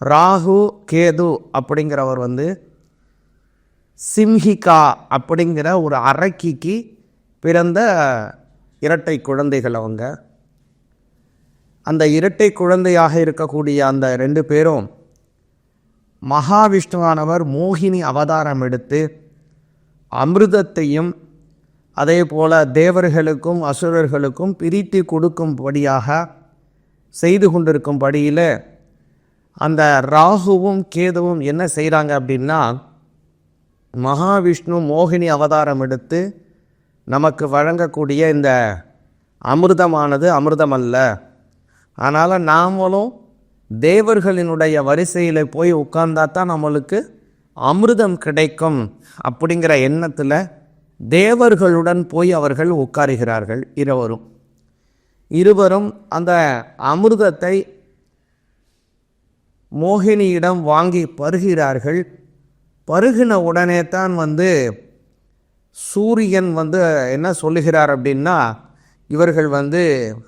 ராகு கேது அப்படிங்கிறவர் வந்து சிம்ஹிகா அப்படிங்கிற ஒரு அரக்கிக்கு பிறந்த இரட்டை குழந்தைகள் அவங்க. அந்த இரட்டை குழந்தையாக இருக்கக்கூடிய அந்த ரெண்டு பேரும் மகாவிஷ்ணுவானவர் மோகினி அவதாரம் எடுத்து அமிர்தத்தையும் அதே போல் தேவர்களுக்கும் அசுரர்களுக்கும் பிரித்து கொடுக்கும்படியாக செய்து கொண்டிருக்கும்படியில் அந்த ராகுவும் கேதுவும் என்ன செய்கிறாங்க அப்படின்னா மகாவிஷ்ணு மோகினி அவதாரம் எடுத்து நமக்கு வழங்கக்கூடிய இந்த அமிர்தமானது அமிர்தம் அல்ல அதனால் நாமளும் தேவர்களினுடைய வரிசையில் போய் உட்கார்ந்தா தான் நம்மளுக்கு அமிர்தம் கிடைக்கும் அப்படிங்கிற எண்ணத்தில் தேவர்களுடன் போய் அவர்கள் உட்காருகிறார்கள் இருவரும். இருவரும் அந்த அமிர்தத்தை மோகினியிடம் வாங்கி பருகிறார்கள். பருகின உடனே தான் வந்து சூரியன் வந்து என்ன சொல்லுகிறார் அப்படின்னா இவர்கள் வந்து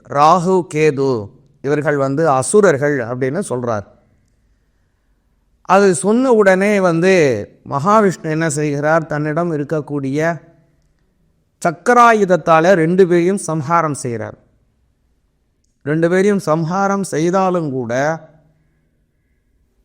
ராகு கேது இவர்கள் வந்து அசுரர்கள் அப்படின்னு சொல்கிறார் அது சொன்ன உடனே வந்து மகாவிஷ்ணு என்ன செய்கிறார்? தன்னிடம் இருக்கக்கூடிய சக்கராயுதத்தால் ரெண்டு பேரையும் சம்ஹாரம் செய்கிறார். ரெண்டு பேரையும் சம்ஹாரம் செய்தாலும் கூட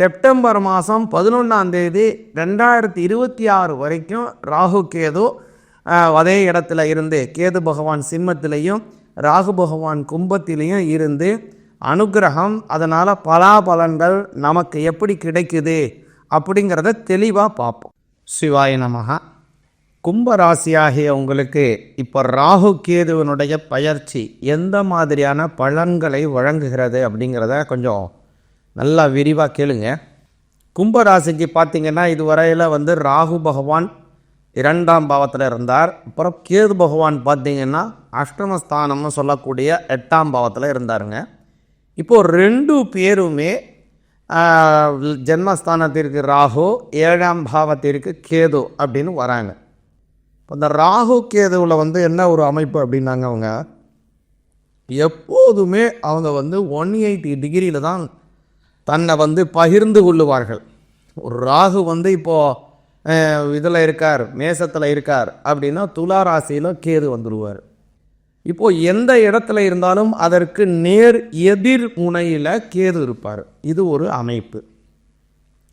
செப்டம்பர் மாதம் பதினொன்றாம் தேதி ரெண்டாயிரத்தி இருபத்தி ஆறு வரைக்கும் ராகு கேது அதே இடத்துல இருந்து கேது பகவான் சிம்மத்திலையும் ராகு பகவான் கும்பத்திலையும் இருந்து அனுகிரகம் அதனால் பலாபலன்கள் நமக்கு எப்படி கிடைக்குது அப்படிங்கிறத தெளிவாக பார்ப்போம். சிவாய நமகா கும்பராசியாகிய உங்களுக்கு இப்போ ராகு கேதுவனுடைய பயிற்சி எந்த மாதிரியான பலன்களை வழங்குகிறது அப்படிங்கிறத கொஞ்சம் நல்லா விரிவாக கேளுங்க. கும்பராசிக்கு பார்த்தீங்கன்னா இதுவரையில் வந்து ராகு பகவான் இரண்டாம் பாவத்தில் இருந்தார். அப்புறம் கேது பகவான் பார்த்தீங்கன்னா அஷ்டமஸ்தானம்னு சொல்லக்கூடிய எட்டாம் பாவத்தில் இருந்தாருங்க. இப்போது ரெண்டு பேருமே ஜென்மஸ்தானத்திற்கு ராகு ஏழாம் பாவத்திற்கு கேது அப்படின்னு வராங்க. இப்போ இந்த ராகு கேதுவில் வந்து என்ன ஒரு அமைப்பு அப்படின்னாங்க அவங்க? எப்போதுமே அவங்க வந்து ஒன் எயிட்டி டிகிரியில் தான் தன்னை வந்து பகிர்ந்து கொள்ளுவார்கள். ஒரு ராகு வந்து இப்போது இதில் இருக்கார் மேசத்தில் இருக்கார் அப்படின்னா துலா ராசியில் கேது வந்துடுவார் இப்போது எந்த இடத்துல இருந்தாலும் அதற்கு நேர் எதிர் முனையில் கேது இருப்பார். இது ஒரு அமைப்பு.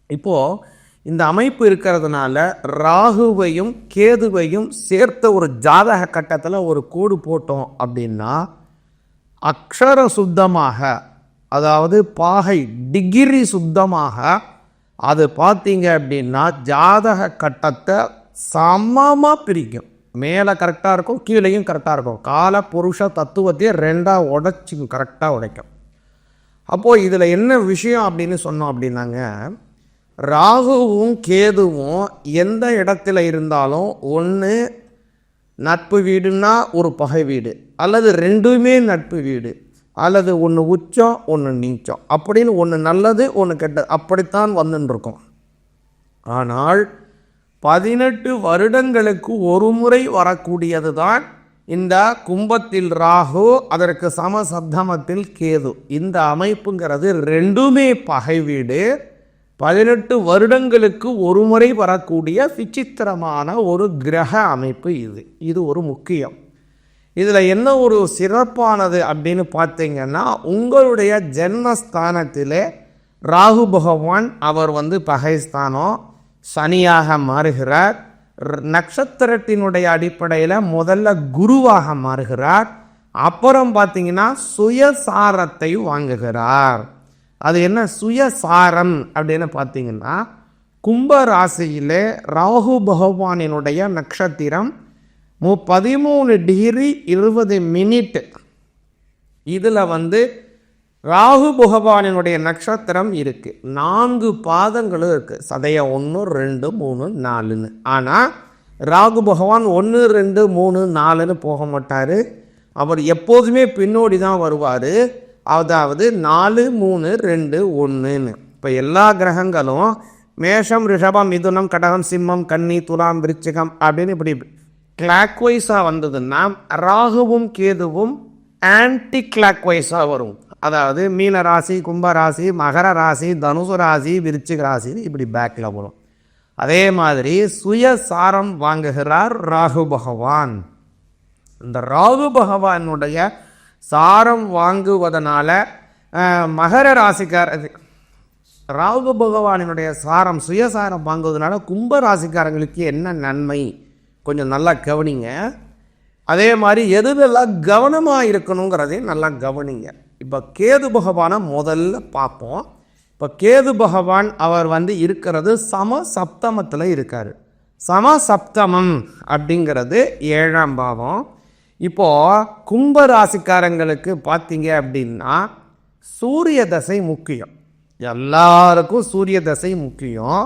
இப்போது இந்த அமைப்பு இருக்கிறதுனால ராகுவையும் கேதுவையும் சேர்த்த ஒரு ஜாதக கட்டத்தில் ஒரு கோடு போட்டோம் அப்படின்னா அக்ஷர சுத்தமாக அதாவது பாகை டிகிரி சுத்தமாக அது பார்த்தீங்க அப்படின்னா ஜாதக கட்டத்தை சமமாக பிரிக்கும். மேலே கரெக்டாக இருக்கும் கீழேயும் கரெக்டாக இருக்கும். கால புருஷ தத்துவத்தையே ரெண்டாக உடைச்சி கரெக்டாக உடைக்கும். அப்போது இதில் என்ன விஷயம் அப்படின்னு சொன்னோம் அப்படின்னாங்க ராகுவும் கேதுவும் எந்த இடத்துல இருந்தாலும் ஒன்று நட்பு வீடுன்னா ஒரு பகை வீடு அல்லது ரெண்டுமே நட்பு வீடு. அல்லது ஒன்று உச்சம் ஒன்று நீச்சம். அப்படின்னு ஒன்று நல்லது ஒன்று கெட்டது. அப்படித்தான் வந்துட்டுருக்கோம் ஆனால் பதினெட்டு வருடங்களுக்கு ஒரு முறை வரக்கூடியது தான் இந்த கும்பத்தில் ராகு அதற்கு சமசப்தமத்தில் கேது. இந்த அமைப்புங்கிறது ரெண்டுமே பகை வீடு பதினெட்டு வருடங்களுக்கு ஒரு முறை வரக்கூடிய விசித்திரமான ஒரு கிரக அமைப்பு இது. இது ஒரு முக்கியம். இதில் என்ன ஒரு சிறப்பானது அப்படின்னு பார்த்தீங்கன்னா உங்களுடைய ஜென்மஸ்தானத்திலே ராகு பகவான் அவர் வந்து பகைஸ்தானம் சனியாக மாறுகிறார். நட்சத்திரத்தினுடைய அடிப்படையில் முதல்ல குருவாக மாறுகிறார். அப்புறம் பார்த்தீங்கன்னா சுயசாரத்தை வாங்குகிறார். அது என்ன? சுயசாரம் அப்படின்னு பார்த்தீங்கன்னா கும்ப ராசியிலே ராகு பகவானினுடைய நட்சத்திரம் மு பதிமூணு டிகிரி இருபது மினிட் இதில் வந்து ராகு பகவானினுடைய நட்சத்திரம் இருக்குது நான்கு பாதங்களும் இருக்குது சதய ஒன்று ரெண்டு மூணு நாலுன்னு. ஆனால் ராகு பகவான் ஒன்று ரெண்டு மூணு நாலுன்னு போக மாட்டார். அவர் எப்போதுமே பின்னோடி தான் வருவார். அதாவது நாலு மூணு ரெண்டு ஒன்றுன்னு இப்போ எல்லா கிரகங்களும் மேஷம் ரிஷபம் மிதுனம் கடகம் சிம்மம் கன்னி துலாம் விருச்சிகம் அப்படின்னு இப்படி கிளாக்வைஸாக வந்ததுன்னா ராகுவும் கேதுவும் ஆன்டி கிளாக்வைஸாக வரும். அதாவது மீன ராசி கும்ப ராசி மகர ராசி தனுசு ராசி விருச்சிக ராசி இப்படி பேக்கில் வரும். அதே மாதிரி சுயசாரம் வாங்குகிறார் ராகு பகவான். இந்த ராகு பகவானுடைய சாரம் வாங்குவதனால மகர ராசிக்கார ராகு பகவானினுடைய சாரம் சுயசாரம் வாங்குவதனால கும்ப ராசிக்காரங்களுக்கு என்ன நன்மை? கொஞ்சம் நல்லா கவனிங்க. அதே மாதிரி எதுலெல்லாம் கவனமாக இருக்கணுங்கிறதையும் நல்லா கவனிங்க. இப்போ கேது பகவானை முதல்ல பார்ப்போம். இப்போ கேது பகவான் அவர் வந்து இருக்கிறது சம சப்தமத்தில் இருக்கார். சம சப்தமம் அப்படிங்கிறது ஏழாம் பாவம். இப்போது கும்ப ராசிக்காரங்களுக்கு பார்த்தீங்க அப்படின்னா சூரிய தசை முக்கியம். எல்லாருக்கும் சூரிய தசை முக்கியம்.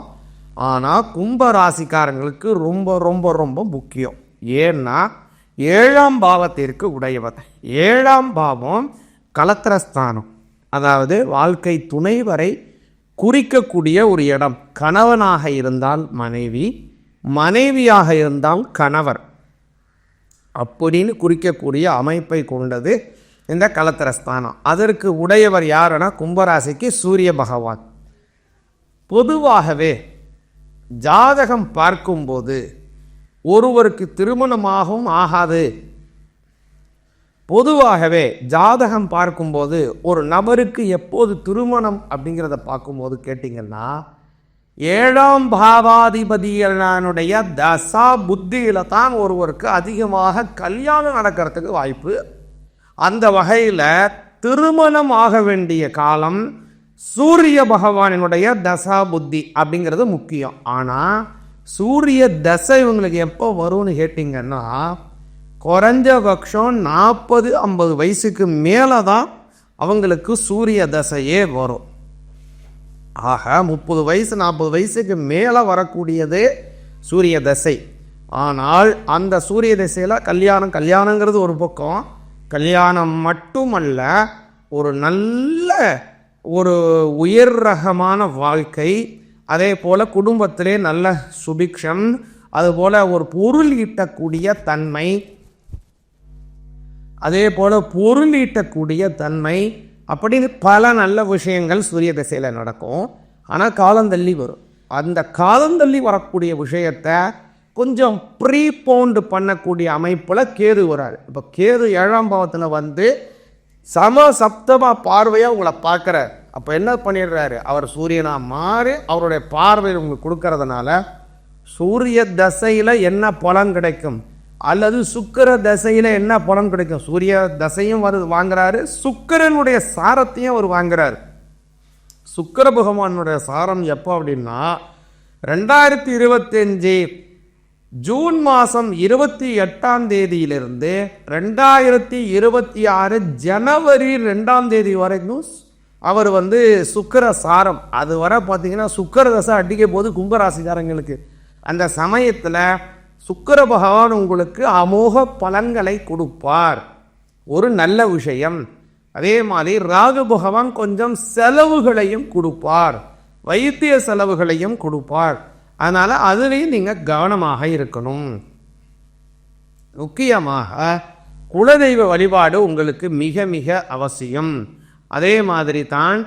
ஆனால் கும்ப ராசிக்காரங்களுக்கு ரொம்ப ரொம்ப ரொம்ப முக்கியம். ஏன்னா ஏழாம் பாவத்திற்கு உடையவர். ஏழாம் பாவம் கலத்திரஸ்தானம். அதாவது வாழ்க்கை துணை வரை குறிக்கக்கூடிய ஒரு இடம். கணவனாக இருந்தால் மனைவி மனைவியாக இருந்தால் கணவர். அப்படின்னு குறிக்கக்கூடிய அமைப்பை கொண்டது இந்த கலத்திரஸ்தானம். அதற்கு உடையவர் யாருன்னா கும்பராசிக்கு சூரிய பகவான். பொதுவாகவே ஜாதகம் பார்க்கும்போது ஒருவருக்கு திருமணமாகவும் ஆகாது. பொதுவாகவே ஜாதகம் பார்க்கும்போது ஒரு நபருக்கு எப்போது திருமணம் அப்படிங்கிறத பார்க்கும்போது கேட்டிங்கன்னா ஏழாம் பாவாதிபதியனுடைய தசா புத்தியில தான் ஒருவருக்கு அதிகமாக கல்யாணம் நடக்கிறதுக்கு வாய்ப்பு. அந்த வகையில் திருமணம் ஆக வேண்டிய காலம் சூரிய பகவானினுடைய தசா புத்தி அப்படிங்கிறது முக்கியம். ஆனால் சூரிய தசை இவங்களுக்கு எப்போ வரும்னு கேட்டிங்கன்னா குறைஞ்ச பட்சம் நாற்பது ஐம்பது வயசுக்கு மேலே தான் அவங்களுக்கு சூரிய தசையே வரும். ஆக முப்பது வயசு நாற்பது வயசுக்கு மேலே வரக்கூடியது சூரிய தசை. ஆனால் அந்த சூரிய தசையில் கல்யாணம் கல்யாணங்கிறது ஒரு பக்கம். கல்யாணம் மட்டுமல்ல ஒரு நல்ல ஒரு உயர் ரகமான வாழ்க்கை அதே போல் குடும்பத்திலே நல்ல சுபிக்ஷம் அதுபோல் ஒரு பொருள் ஈட்டக்கூடிய தன்மை அதே போல் பொருள் ஈட்டக்கூடிய தன்மை அப்படின்னு பல நல்ல விஷயங்கள் சூரிய திசையில் நடக்கும். ஆனால் காலந்தள்ளி வரும். அந்த காலந்தள்ளி வரக்கூடிய விஷயத்தை கொஞ்சம் ப்ரீபோண்டு பண்ணக்கூடிய அமைப்பில் கேது வராது. இப்போ கேது ஏழாம் பாவத்தில் வந்து சம சப்தமா பார்வையாக உங்களை பார்க்குறார். அப்போ என்ன பண்ணிடுறாரு? அவர் சூரியனாக மாறி அவருடைய பார்வை உங்களுக்கு கொடுக்கறதுனால சூரிய தசையில் என்ன பலன் கிடைக்கும்? அல்லது சுக்கிர தசையில் என்ன பலன் கிடைக்கும்? சூரிய தசையும் வரு வாங்குறாரு. சுக்கிரனுடைய சாரத்தையும் அவர் வாங்குறாரு. சுக்கிர பகவானுடைய சாரம் எப்போ அப்படின்னா ரெண்டாயிரத்தி இருபத்தஞ்சு ஜூன் மாதம் இருபத்தி எட்டாம் தேதியிலிருந்து ரெண்டாயிரத்தி இருபத்தி ஆறு ஜனவரி ரெண்டாம் தேதி வரைக்கும் அவர் வந்து சுக்கர சாரம் அது வர பார்த்தீங்கன்னா சுக்கர தசை அடிக்க போது கும்பராசிக்காரங்களுக்கு. அந்த சமயத்தில் சுக்கிர பகவான் உங்களுக்கு அமோக பலன்களை கொடுப்பார். ஒரு நல்ல விஷயம். அதே மாதிரி ராகு பகவான் கொஞ்சம் செலவுகளையும் கொடுப்பார். வைத்திய செலவுகளையும் கொடுப்பார். அதனால் அதுலேயும் நீங்கள் கவனமாக இருக்கணும். முக்கியமாக குலதெய்வ வழிபாடு உங்களுக்கு மிக மிக அவசியம். அதே மாதிரி தான்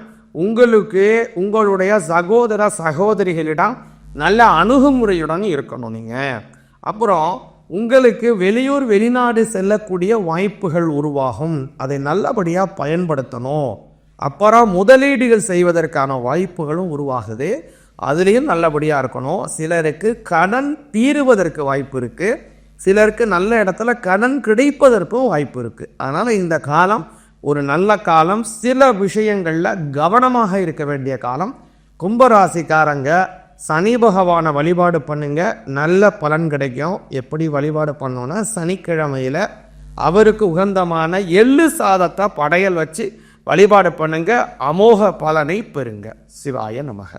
உங்களுக்கு உங்களுடைய சகோதர சகோதரிகளிடம் நல்ல அணுகுமுறையுடன் இருக்கணும் நீங்கள் அப்புறம் உங்களுக்கு வெளியூர் வெளிநாடு செல்லக்கூடிய வாய்ப்புகள் உருவாகும். அதை நல்லபடியாக பயன்படுத்தணும். அப்புறம் முதலீடுகள் செய்வதற்கான வாய்ப்புகளும் உருவாகுது. அதுலேயும் நல்லபடியாக இருக்கணும். சிலருக்கு கடன் தீருவதற்கு வாய்ப்பு இருக்குது சிலருக்கு நல்ல இடத்துல கடன் கிடைப்பதற்கும் வாய்ப்பு இருக்குது அதனால் இந்த காலம் ஒரு நல்ல காலம். சில விஷயங்களில் கவனமாக இருக்க வேண்டிய காலம். கும்பராசிக்காரங்க சனி பகவானை வழிபாடு பண்ணுங்க. நல்ல பலன் கிடைக்கும். எப்படி வழிபாடு பண்ணோன்னா சனிக்கிழமையில் அவருக்கு உகந்தமான எள்ளு சாதத்தை படையல் வச்சு வழிபாடு பண்ணுங்க. அமோக பலனை பெறுங்க. சிவாய நமக.